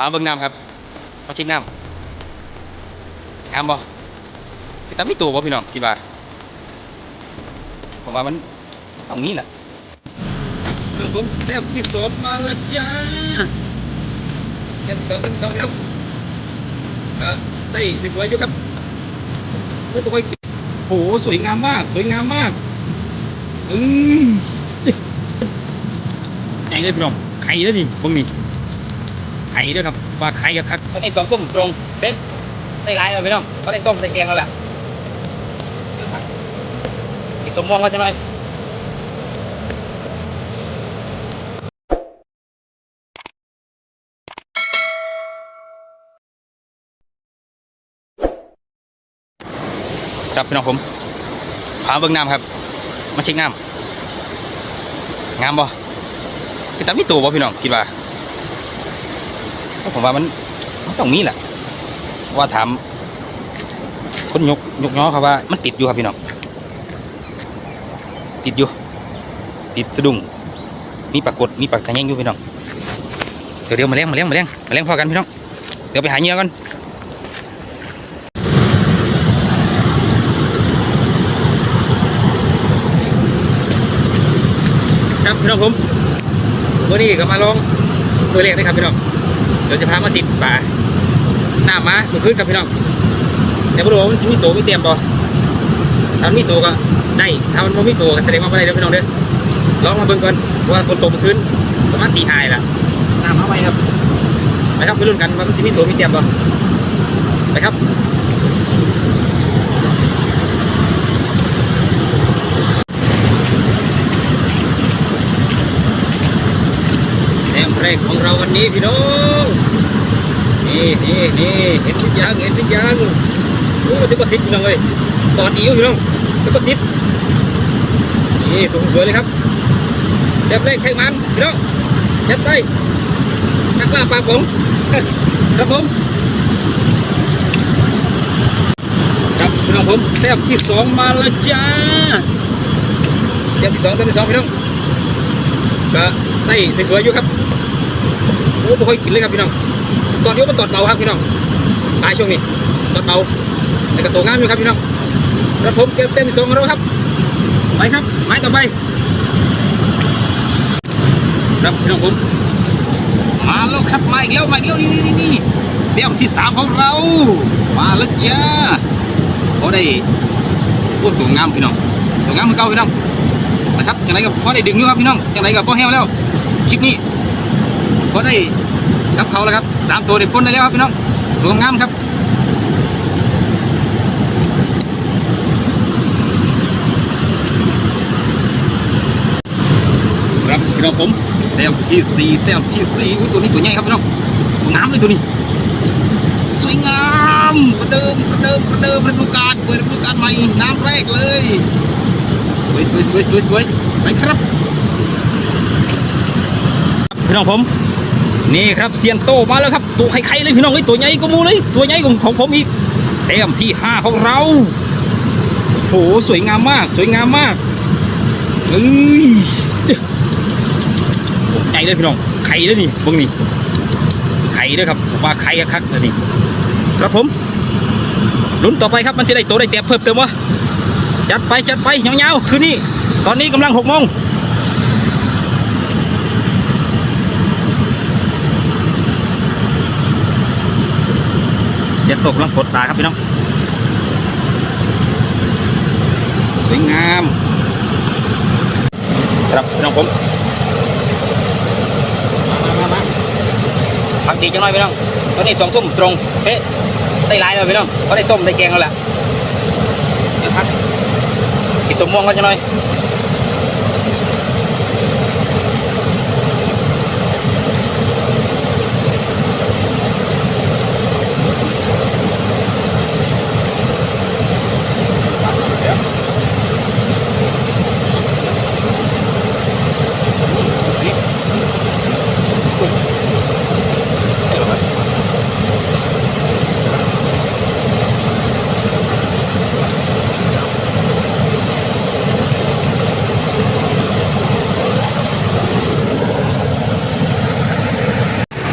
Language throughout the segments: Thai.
เอาเบิ่งน้ำครับเอาชิกน้ำงามบ่แต่ไม่ตัวบ่พี่น้องคิดว่าผมว่ามันตรงนี้แหละเรื่องผมแทบที่สองมาแล้วจ้าแทบที่สองแทบที่สองพี่น้องเออใส่สวยๆอยู่ครับไม่ต้องไปโหสวยงามมาก สวยงามมาก อืมใหญ่เลยพี่น้องไข่แล้วนี่พวกนี้ไข่ด้วยครับว่าไข่กับคักตอนนี้สองตุ้มตรงเด็ดใส่ไรเลยพี่น้องก็ได้ต้มใส่แกงแล้วแหละอีกสมมองก็จะไหมครับพี่น้องผมพาเบิ่งน้ำครับ มาเช็คน้ำงามบ่คือตามมีตัวบ่พี่น้องคิดว่า ผมว่ามันมันต้องมีแหละว่าถามคนยกยกน้อครับว่า มันติดอยู่ครับพี่น้องติดอยู่ ติดสะดุ้งมีปรากฏมีปากกระแยงอยู่พี่น้องเดี๋ยวเดี๋ยวมาเลี้ยงมาเลี้ยงมาเลี้ยงมาเลี้ยงพอกันพี่น้องเดี๋ยวไปหาเหยื่อกันครับพี่น้องผมวันนี้ก็มาลองตัวเลขนะครับพี่น้อง ดี๋ยวจะพามาสิบป่าหน้ามาตัวขึ้นครับพี่น้องแต่บ่รู้ว่ามันสิมีตัวมีเตรียมบ่ถ้ามันมีตัวก็ได้ถ้ามันบ่มีตัวก็แสดงว่าบ่ได้เด้อพี่น้องเด้อลองมาเบิ่งก่อนว่าฝนตกเมื่อคืนประมาณตีห้าล่ะหน้ามาไว้ครับไปครับไปลุ้นกันว่ามันสิมีตัวมีเตรียมบ่ไปครับแต้มแรกของเราวันนี้พี่น้อง นี่นี่นี่เห็นทุกอย่างเห็นทุกอย่างโอ้ที่ก็ติดพี่น้องเลยตอดอิ๋วพี่น้องที่ก็ติดนี่สวยเลยครับแต้มแรกแข่งมันพี่น้องยัดไปนักล่าปลาผมครับผมครับพี่น้องผมแต้มที่สองมาแล้วจ้าแต้มที่สองแต้มที่สองพี่น้องก็ใส่สวยๆอยู่ครับโอ้ไม่ค่อยกินเลยครับพี่น้อง ตอนนี้มันตอดเบาครับพี่น้องตายช่วงนี้ตอดเบาแต่กระโตงามอยู่ครับพี่น้องครับผมเก็บเต็มที่สองของเราครับไปครับไม้ต่อไปครับพี่น้องผมมาแล้วครับมาอีกแล้วมาอีกแล้วนี่นี่นี่เต็มที่สามของเรา มาแล้วจ้าโอ้ได้โอ้ตัวงามพี่น้องตัวงามมือนเก่าพี่น้องนะครับอย่างไรก็พอได้ดึงอยู่ครับพี่น้องอย่างไรก็พอแห้วแล้วคลิปนี้พอได้กับเขาแล้วครับ สามตัวได้พ้นได้แล้วครับพี่น้องตัวงามครับครับพี่น้องผมแต้มที่สี่แต้มที่สี่อุ้ยตัวนี้ตัวใหญ่ครับพี่น้องงามเลยตัวนี้ สวยงามประเดิมประเดิมประเดิมฤดูกาลเปิดฤดูกาลใหม่น้ำแรกเลย สวยสวยสวยสวยสวยไปครับพี่น้องผม นี่ครับเซียนโตมาแล้วครับ ตัวไข่ๆเลยพี่น้องเอ้ตัวใหญ่กว่าหมูเลย ตัวใหญ่กว่าของผมอีกเต็มที่ห้าของเราโหสวยงามมาก สวยงามมากเอ้ยโอ้ใหญ่เลยพี่น้องไข่เลยนี่พวกนี้ไข่ด้วยครับว่าไข่คักเลยนี่ครับผมลุ้นต่อไปครับมันจะได้ตัวได้เตียเพิ่มเติมวะจัดไปจัดไปยาวๆคืนนี้ตอนนี้กำลังหกโมง สียงตกลังกดตาครับพี่น้อง สวยงาม ครับพี่น้องผมพักดีจังหน่อยพี่น้อง ตอนนี้สองทุ่มตรงเฮ้ได้หลายเลยพี่น้องก็ได้ต้มได้แกงแล้วแหละเดี๋ยวพักกินสมม่วงกันจะหน่อย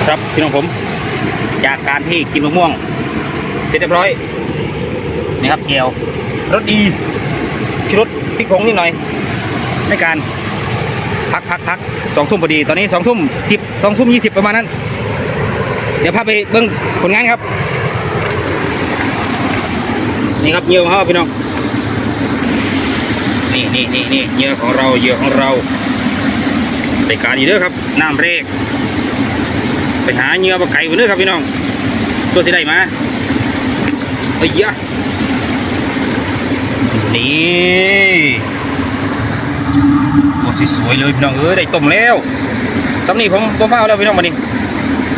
ครับพี่น้องผม จากการที่กินมะม่วง เสร็จเรียบร้อยนี่ครับเกลรสดีชูรสพริกผงนิดหน่อย ในการพักพักพักสองทุ่มพอดี ตอนนี้สองทุ่มสิบสองทุ่มยี่สิบประมาณนั้น เดี๋ยวพาไปเบิ่งผลงานครับ นี่ครับเยื่อของเราพี่น้องนี่นี่นี่นี่เยื่อของเราเยื่อของเราในการอยู่เด้อครับน้ำเรก ไปหาเหยื่อปลาไก่กันเด้อครับพี่น้อง ตัวสิได้มาเอ้ยยะนี่ตัวสสวยเลยพี่น้องเอ้ยได้ต้มแล้วสำนีผมบ่ฟ้าแล้วพี่น้องมานี่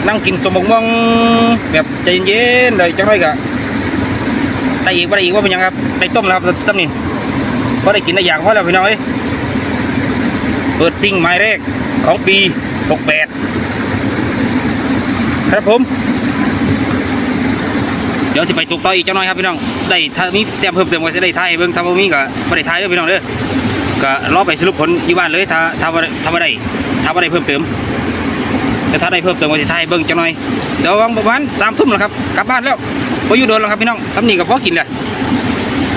นั่งกินสมบกม่วงแบบใจเย็นๆเลยจังไรกะได้อีกบ่ได้อีกว่าเป็นหยังครับได้ต้มแล้วครับสำนีพอได้กินได้อย่างพอแล้วพี่น้องเอ้ยเปิดซิงหมายแรกของปี 68 ครับผม เดี๋ยวสิไปตกต่ออีกจังหน่อยครับพี่น้อง ได้ถ้ามีเตรียมเพิ่มเติมก็จะได้ถ่ายเบิ่งถ้าบ่มีก็บ่ได้ถ่ายเด้อพี่น้องเด้อก็รอไปสรุปผลอยู่บ้านเลยถ้าถ้าบ่ได้ถ้าบ่ได้ถ้าบ่ได้เพิ่มเติมแต่ถ้าได้เพิ่มเติมก็สิถ่ายเบิ่งจังหน่อย เดี๋ยววางประมาณ3ทุ่มแล้วครับกลับบ้านแล้วบ่อยู่โดนแล้วครับพี่น้องสำนีก็พอกินแหละ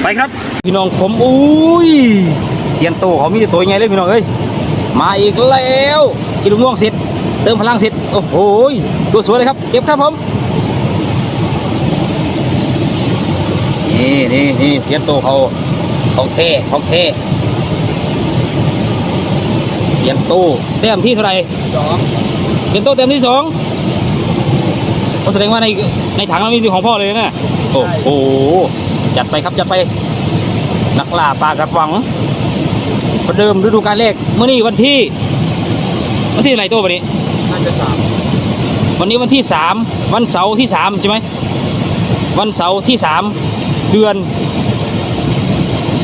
ไปครับ พี่น้องผมอุ้ยเสียนโตเขามีแต่ตัวใหญ่เลยพี่น้องเอ้ยมาอีกแล้วกินมะม่วงเสร็จ เติมพลังเสร็จโอ้โหตัวสวยเลยครับ เก็บครับผมนี่นี่นี่เสียนโตเขาของเท่ของเท่เสียนโตเต็มที่เท่าไหร่สองเสียนโตเต็มที่สองก็แสดงว่าในในถังมันมีของพ่อเลยนะโอ้โหจัดไปครับจัดไป นักล่าปลากระป๋องประเดิมฤดูกาลแรกเมื่อนี้วันที่ วันที่อะไรตัววันนี้ น่าจะสามวันนี้วันที่สามวันเสาร์ที่สามใช่ไหมวันเสาร์ที่สามเดือน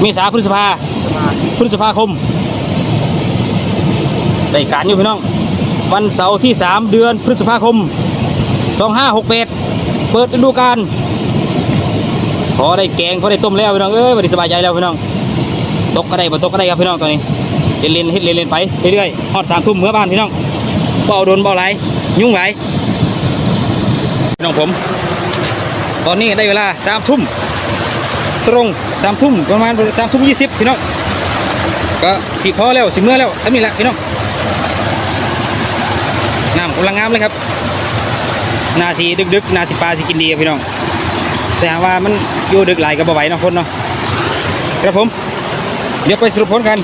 เมษาพฤษภาประมาพฤษภาคมได้การอยู่พี่น้อง วันเสาร์ที่สามเดือนพฤษภาคมสองห้าหกเเปิดฤดูกาลพอได้แกงพอได้ต้มแล้วพี่น้องเอ้ยวันนี้สบายใจแล้วพี่น้องตกก็ได้บ่ตกก็ได้ครับพี่น้องตอนนี้เล่นเล่นเฮ็ดเล่นเล่นไปเรื่อยๆฮอดสามทุ่มเมื่อบ้านพี่น้อง เบาโดนเบาไหลยุ่งไหลพี่น้องผม ตอนนี้ได้เวลาสามทุ่มตรงสามทุ่มประมาณสามทุ่มยี่สิบพี่น้องก็สิพอแล้วสิเมื่อแล้วสามีละพี่น้องน้ำกำลังงามเลยครับนาสีดึกๆนาสีปลาสิกินดีพี่น้องแต่หากว่ามันอยู่ดึกหลายก็บ่ไหวเนาะคนเนาะครับผม เดี๋ยวไปสรุปผลกัน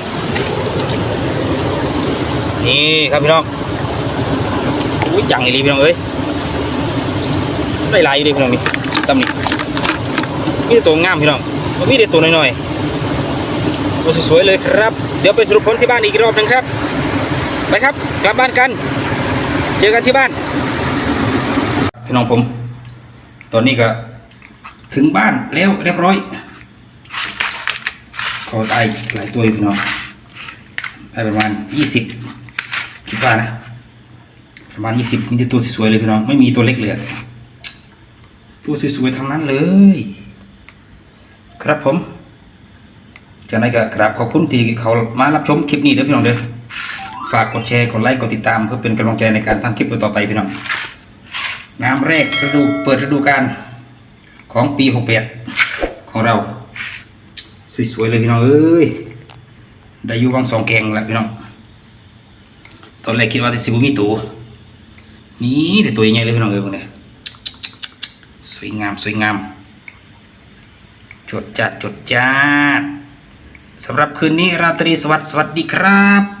นี่ครับพี่น้อง อุ้ยจังอีหลีพี่น้องเอ้ยได้หลายอยู่ดีพี่น้องนี่ซ้ำนี่มีแต่ตัวงามพี่น้องมีแต่ตัวน้อยๆตัวสวยๆเลยครับ เดี๋ยวไปสรุปผลที่บ้านอีกรอบหนึ่งครับ ไปครับกลับบ้านกัน เจอกันที่บ้าน พี่น้องผม ตอนนี้ก็ถึงบ้านแล้วเรียบร้อยขอได้หลายตัวอยู่พี่น้องได้ประมาณยี่สิบคิดว่านะ ประมาณยี่สิบนี่ตัวสวยๆเลยพี่น้องไม่มีตัวเล็กเลยอตัวสวยๆทั้งนั้นเลย ครับผมจากนั้นก็กราบขอบคุณที่เขามารับชมคลิปนี้เด้อพี่น้องเด้อฝากกดแชร์กดไลค์กดติดตามเพื่อเป็นกำลังใจในการทำคลิปต่อไปพี่น้องน้ำแรกฤดูเปิดฤดูกาลของปี68ของเรา สวยๆเลยพี่น้องเอ้ยได้อยู่วังสองแกงแล้วพี่น้องตอนแรกคิดว่าจะสิบุมีตัว นี่แต่ตัวใหญ่เลยพี่น้องเอ้ยพวกเนี้ยสวยงามสวยงาม จดจัดจดจัดสำหรับคืนนี้ราตรีสวัสดิ์สวัสดีครับ